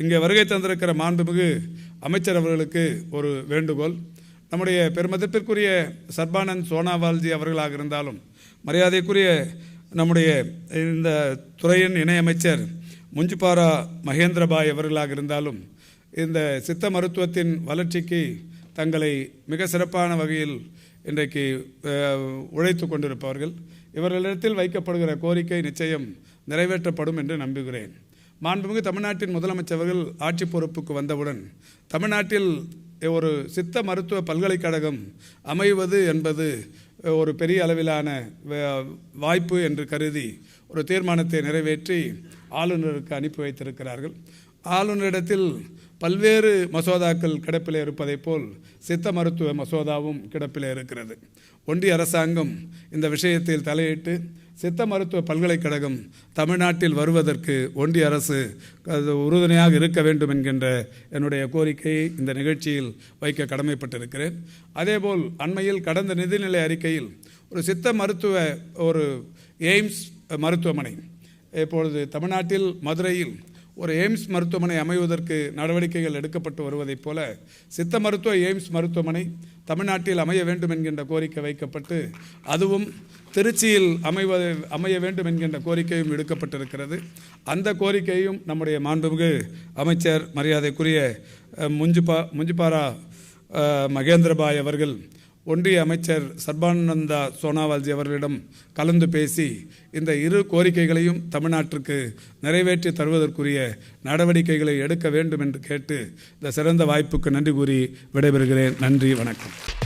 இங்கே வருகை தந்திருக்கிற மாண்புமிகு அமைச்சர் அவர்களுக்கு ஒரு வேண்டுகோள். நம்முடைய பெருமதிப்பிற்குரிய சர்பானந்த் சோனாவால்ஜி அவர்களாக இருந்தாலும் மரியாதைக்குரிய நம்முடைய இந்த துறையின் இணையமைச்சர் முஞ்சுபாரா மகேந்திரபாய் அவர்களாக இருந்தாலும் இந்த சித்த மருத்துவத்தின் வளர்ச்சிக்கு தங்களை மிக சிறப்பான வகையில் இன்றைக்கு உழைத்து கொண்டிருப்பவர்கள். இவர்களிடத்தில் வைக்கப்படுகிற கோரிக்கை நிச்சயம் நிறைவேற்றப்படும் என்று நம்புகிறேன். மாண்புமிகு தமிழ்நாட்டின் முதலமைச்சர்கள் ஆட்சி பொறுப்புக்கு வந்தவுடன் தமிழ்நாட்டில் ஒரு சித்த மருத்துவ பல்கலைக்கழகம் அமைவது என்பது ஒரு பெரிய அளவிலான வாய்ப்பு என்று கருதி ஒரு தீர்மானத்தை நிறைவேற்றி ஆளுநருக்கு அனுப்பி வைத்திருக்கிறார்கள். ஆளுநரிடத்தில் பல்வேறு மசோதாக்கள் கிடப்பில் இருப்பதைப் போல் சித்த மருத்துவ மசோதாவும் கிடப்பில் இருக்கிறது. ஒன்றிய அரசாங்கம் இந்த விஷயத்தில் தலையிட்டு சித்த மருத்துவ பல்கலைக்கழகம் தமிழ்நாட்டில் வருவதற்கு ஒன்றிய அரசு அது உறுதுணையாக இருக்க வேண்டும் என்கின்ற என்னுடைய கோரிக்கையை இந்த நிகழ்ச்சியில் வைக்க கடமைப்பட்டிருக்கிறேன். அதேபோல் அண்மையில் கடந்த நிதிநிலை அறிக்கையில் ஒரு சித்த மருத்துவ ஒரு எய்ம்ஸ் மருத்துவமனை இப்பொழுது தமிழ்நாட்டில் மதுரையில் ஒரு எய்ம்ஸ் மருத்துவமனை அமைவதற்கு நடவடிக்கைகள் எடுக்கப்பட்டு வருவதைப் போல சித்த மருத்துவ எய்ம்ஸ் மருத்துவமனை தமிழ்நாட்டில் அமைய வேண்டும் என்கின்ற கோரிக்கை வைக்கப்பட்டு அதுவும் திருச்சியில் அமைவது அமைய வேண்டும் என்கின்ற கோரிக்கையும் எடுக்கப்பட்டிருக்கிறது அந்த கோரிக்கையும் நம்முடைய மாண்புமிகு அமைச்சர் மரியாதைக்குரிய முஞ்சுபா முஞ்சுபாரா மகேந்திரபாய் அவர்கள் ஒன்றிய அமைச்சர் சர்பானந்தா சோனாவால்ஜி அவர்களிடம் கலந்து பேசி இந்த இரு கோரிக்கைகளையும் தமிழ்நாட்டிற்கு நிறைவேற்றி தருவதற்குரிய நடவடிக்கைகளை எடுக்க வேண்டும் என்று கேட்டு இந்த சிறந்த வாய்ப்புக்கு நன்றி கூறி விடைபெறுகிறேன். நன்றி வணக்கம்.